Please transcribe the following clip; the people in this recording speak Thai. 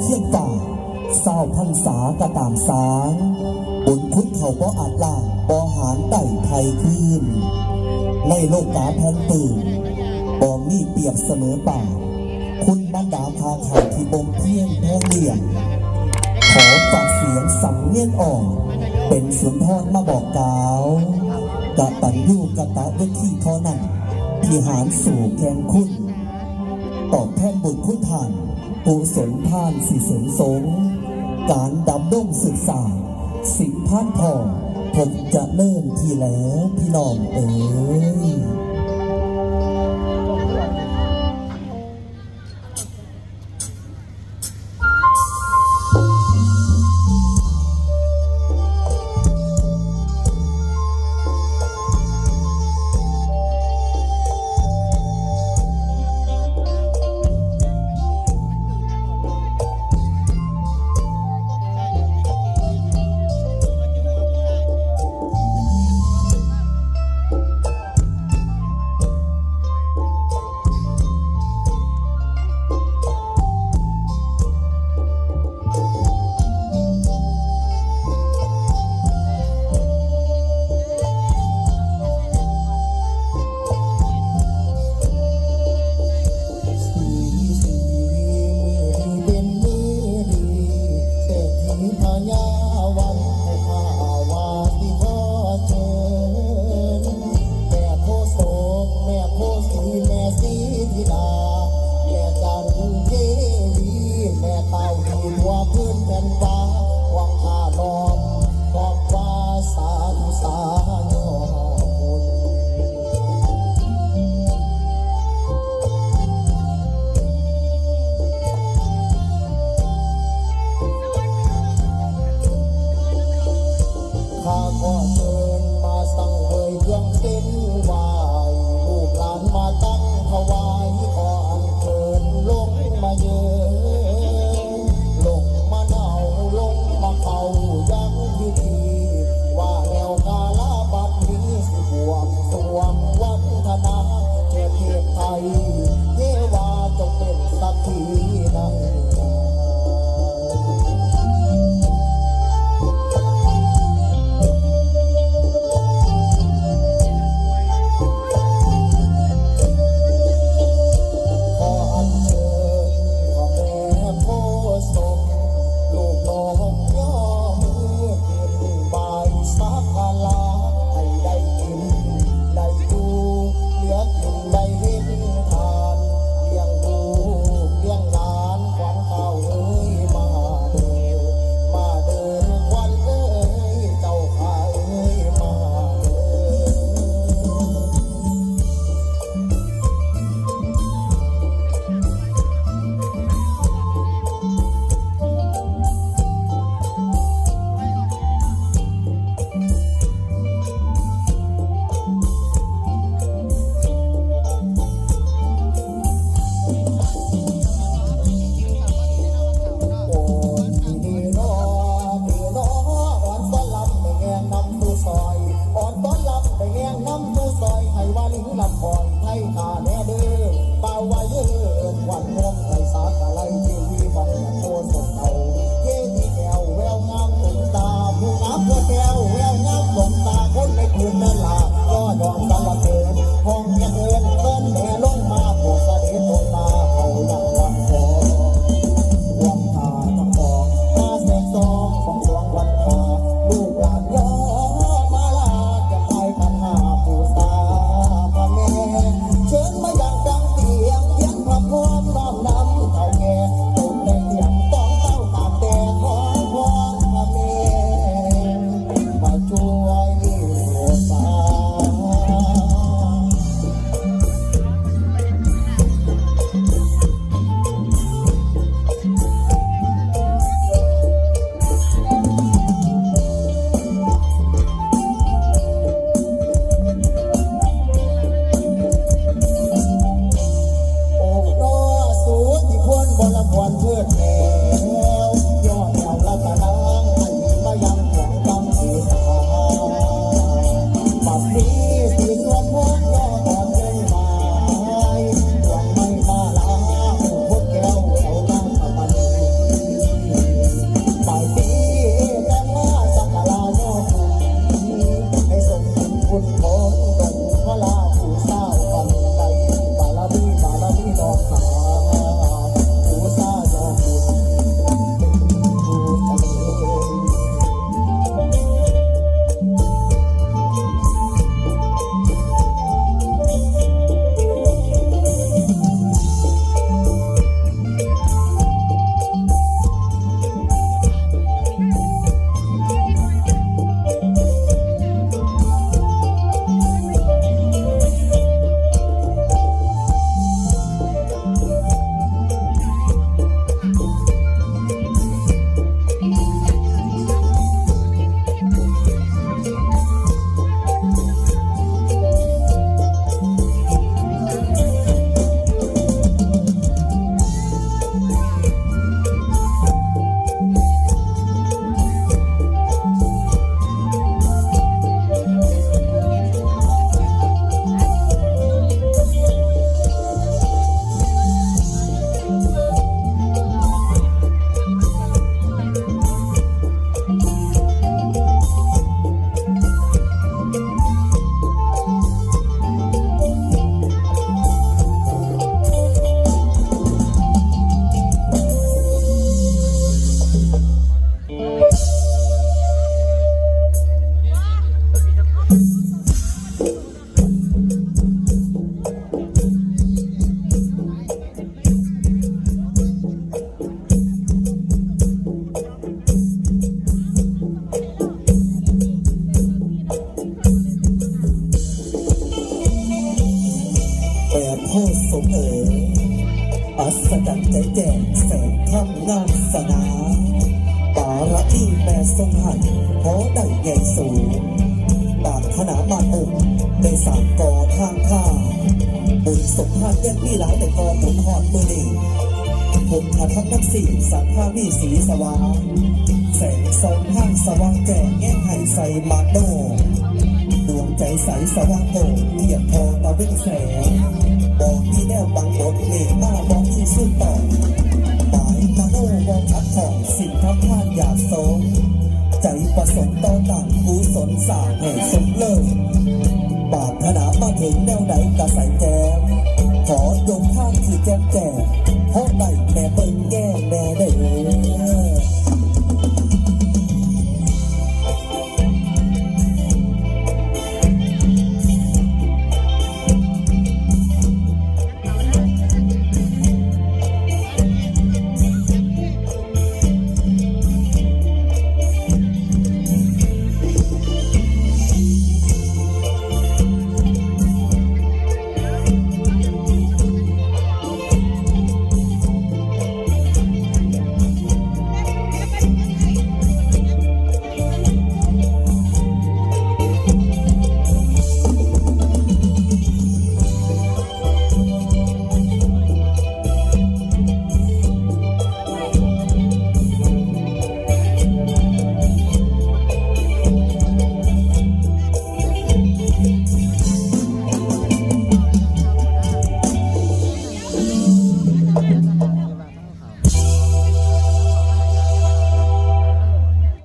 เทียนฝ่าเศร้าพันษากระตามสางบนคุดเขาบ่อาจล่างบ่หารไต่ไทยขึ้น ในโลกกาแผ่นปืนบ่มีเปรียบเสมอป่า คุณบรรดาพาข่าที่บ่มเพียงแพ้เลี่ยงขอฝากเสียงสำเนียงอ่อนเป็นสุนทรมาบอกกล่าวกะตันยูกะตะเวทีเท่านั้นที่หารสู่แกงคุณ ตอบแทนบุญคุณทาน ปุสนทานสิสนสง การดำด้งศึกษา สิงพานทองผมจะเริ่มทีแล้วพี่น้องเอ๋ย อสมเอ๋ยอัศจรรย์ใจแก่แสงข้ามงามสนาป่าระที่แม่ทรงหันขอได้แก่สูงบาดขนามาเอิบได้สามกอทางข้าบุญสมภาพแยกนี่หลายแต่กอผมหอดมือดีผมขาทักนักสี่สามผ้ามีสีสว่างแสงสองข้างสว่างแก่แง่ไห่ใส่มาโดดวงใจใสสว่างโตเหทียบพอตะเวงแสง